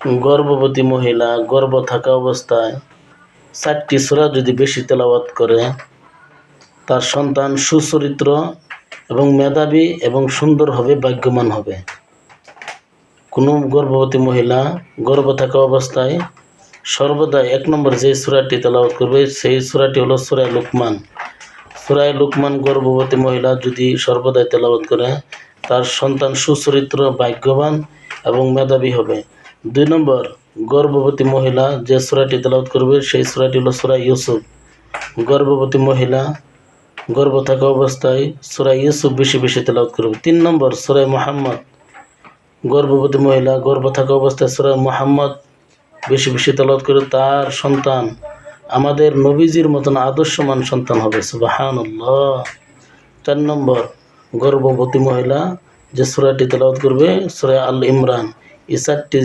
গর্ভবতী মহিলা গর্ভ থাকা অবস্থায় চারটি সূরা যদি বেশি তেলাওয়াত করে, তার সন্তান সুচরিত্র এবং মেধাবী এবং সুন্দর হবে, ভাগ্যবান হবে। কোনো গর্ভবতী মহিলা গর্ভ থাকা অবস্থায় সর্বদা এক নম্বর যে সূরাটি তেলাওয়াত করবে, সেই সূরাটি হলো সূরা লুকমান। সূরায় লুকমান গর্ভবতী মহিলা যদি সর্বদাই তেলাওয়াত করে, তার সন্তান সুচরিত্র, ভাগ্যবান এবং মেধাবী হবে। দুই নম্বর, গর্ভবতী মহিলা যে সুরাটি তেলাওয়াত করবে, সেই সুরাটি হলো সূরা ইউসুফ। গর্ভবতী মহিলা গর্ভ থাকা অবস্থায় সূরা ইউসুফ বেশি বেশি তেলাওয়াত করবে। তিন নম্বর, সূরা মুহাম্মদ। গর্ভবতী মহিলা গর্ভ থাকা অবস্থায় সূরা মুহাম্মদ বেশি বেশি তেলাওয়াত করে তার সন্তান আমাদের নবীজির মতন আদর্শমান সন্তান হবে। সুবহানাল্লাহ। চার নম্বর, গর্ভবতী মহিলা যে সুরাটি তেলাওয়াত করবে, সূরা আল ইমরান। এই চারটি